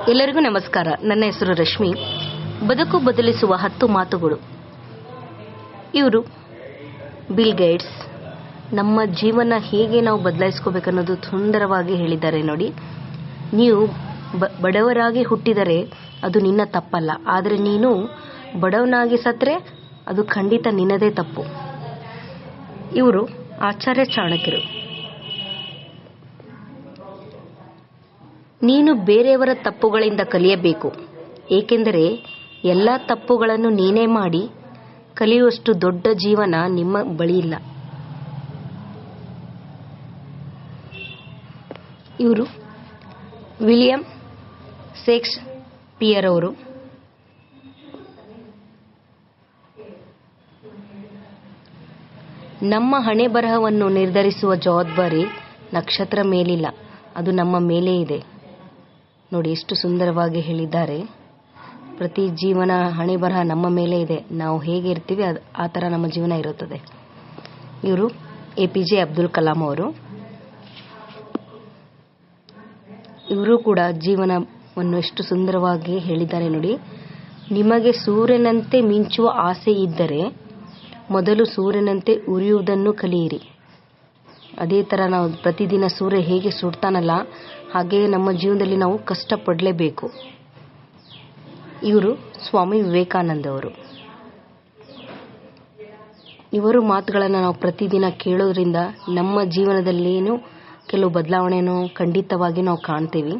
ಎಲ್ಲರಿಗೂ ನಮಸ್ಕಾರ. ನನ್ನ ಹೆಸರು ರಶ್ಮಿ. ಬದುಕು ಬದಲಿಸುವ ಹತ್ತು ಮಾತುಗಳು. ಇವರು ಬಿಲ್ ಗೇಟ್ಸ್. ನಮ್ಮ ಜೀವನ ಹೇಗೆ ನಾವು ಬದಲಾಯಿಸ್ಕೋಬೇಕನ್ನೋದು ಸುಂದರವಾಗಿ ಹೇಳಿದ್ದಾರೆ ನೋಡಿ. ನೀವು ಬಡವರಾಗಿ ಹುಟ್ಟಿದರೆ ಅದು ನಿನ್ನ ತಪ್ಪಲ್ಲ. ಆದರೆ ನೀನು ಬಡವನಾಗಿ ಸತ್ರೆ ಅದು ಖಂಡಿತ ನಿನ್ನದೇ ತಪ್ಪು. ಇವರು ಆಚಾರ್ಯ ಚಾಣಕ್ಯರು. ನೀನು ಬೇರೆಯವರ ತಪ್ಪುಗಳಿಂದ ಕಲಿಯಬೇಕು. ಏಕೆಂದರೆ ಎಲ್ಲ ತಪ್ಪುಗಳನ್ನು ನೀನೇ ಮಾಡಿ, ಕಲಿಯುವಷ್ಟು ದೊಡ್ಡ ಜೀವನ ನಿಮ್ಮ ಬಳಿ ಇಲ್ಲ. ಇವರು ವಿಲಿಯಂ ಸೇಕ್ಸ್ ಪಿಯರ್ ಅವರು. ನಮ್ಮ ಹಣೆ ಬರಹವನ್ನು ನಿರ್ಧರಿಸುವ ಜವಾಬ್ದಾರಿ ನಕ್ಷತ್ರ ಮೇಲಿಲ್ಲ, ಅದು ನಮ್ಮ ಮೇಲೆ ಇದೆ. ನೋಡಿ ಎಷ್ಟು ಸುಂದರವಾಗಿ ಹೇಳಿದ್ದಾರೆ. ಪ್ರತಿ ಜೀವನ ಹಣೆ ಬರಹ ನಮ್ಮ ಮೇಲೆ ಇದೆ. ನಾವು ಹೇಗೆ ಇರ್ತೀವಿ ಆ ಥರ ನಮ್ಮ ಜೀವನ ಇರುತ್ತದೆ. ಇವರು A P J Abdul Kalam ಅವರು. ಇವರು ಕೂಡ ಜೀವನವನ್ನು ಎಷ್ಟು ಸುಂದರವಾಗಿ ಹೇಳಿದ್ದಾರೆ ನೋಡಿ. ನಿಮಗೆ ಸೂರ್ಯನಂತೆ ಮಿಂಚುವ ಆಸೆ ಇದ್ದರೆ ಮೊದಲು ಸೂರ್ಯನಂತೆ ಉರಿಯುವುದನ್ನು ಕಲಿಯಿರಿ. ಅದೇ ಥರ ನಾವು ಪ್ರತಿದಿನ ಸೂರ್ಯ ಹೇಗೆ ಸುಡ್ತಾನಲ್ಲ ಹಾಗೆಯೇ ನಮ್ಮ ಜೀವನದಲ್ಲಿ ನಾವು ಕಷ್ಟಪಡಲೇಬೇಕು. ಇವರು ಸ್ವಾಮಿ ವಿವೇಕಾನಂದವರು. ಇವರು ಮಾತುಗಳನ್ನು ನಾವು ಪ್ರತಿದಿನ ಕೇಳೋದ್ರಿಂದ ನಮ್ಮ ಜೀವನದಲ್ಲೇನು ಕೆಲವು ಬದಲಾವಣೆಯನ್ನು ಖಂಡಿತವಾಗಿ ನಾವು ಕಾಣ್ತೀವಿ.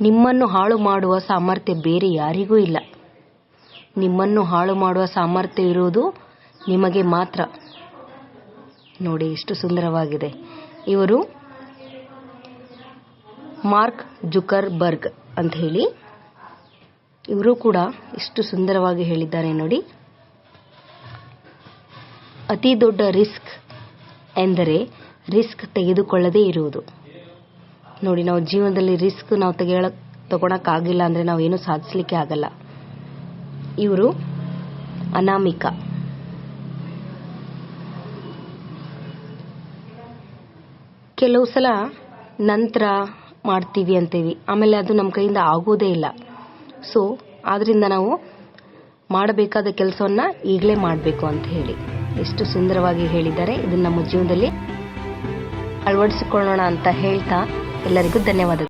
ನಿಮ್ಮನ್ನು ಹಾಳು ಮಾಡುವ ಸಾಮರ್ಥ್ಯ ಬೇರೆ ಯಾರಿಗೂ ಇಲ್ಲ. ನಿಮ್ಮನ್ನು ಹಾಳು ಮಾಡುವ ಸಾಮರ್ಥ್ಯ ಇರುವುದು ನಿಮಗೆ ಮಾತ್ರ. ನೋಡಿ, ಎಷ್ಟು ಸುಂದರವಾಗಿದೆ. ಇವರು ಮಾರ್ಕ್ ಜುಕರ್ ಬರ್ಗ್ ಅಂತ ಹೇಳಿ. ಇವರು ಕೂಡ ಎಷ್ಟು ಸುಂದರವಾಗಿ ಹೇಳಿದ್ದಾರೆ ನೋಡಿ. ಅತಿ ದೊಡ್ಡ ರಿಸ್ಕ್ ಎಂದರೆ ರಿಸ್ಕ್ ತೆಗೆದುಕೊಳ್ಳದೇ ಇರುವುದು. ನೋಡಿ, ನಾವು ಜೀವನದಲ್ಲಿ ರಿಸ್ಕ್ ನಾವು ತೆಗೆಯಳ, ತಗೊಳಕ್ಕಾಗಿಲ್ಲ ಅಂದರೆ ನಾವು ಏನು ಸಾಧಿಸಲಿಕ್ಕೆ ಆಗಲ್ಲ. ಇವರು ಅನಾಮಿಕ. ಕೆಲವು ಸಲ ನಂತರ ಮಾಡ್ತೀವಿ ಅಂತೀವಿ. ಆಮೇಲೆ ಅದು ನಮ್ಮ ಕೈಯಿಂದ ಆಗೋದೇ ಇಲ್ಲ. ಸೊ ಆದ್ರಿಂದ ನಾವು ಮಾಡಬೇಕಾದ ಕೆಲಸವನ್ನ ಈಗಲೇ ಮಾಡಬೇಕು ಅಂತ ಹೇಳಿ. ಎಷ್ಟು ಸುಂದರವಾಗಿ ಹೇಳಿದ್ದಾರೆ. ಇದನ್ನು ನಮ್ಮ ಜೀವನದಲ್ಲಿ ಅಳವಡಿಸಿಕೊಳ್ಳೋಣ ಅಂತ ಹೇಳ್ತಾ ಎಲ್ಲರಿಗೂ ಧನ್ಯವಾದಗಳು.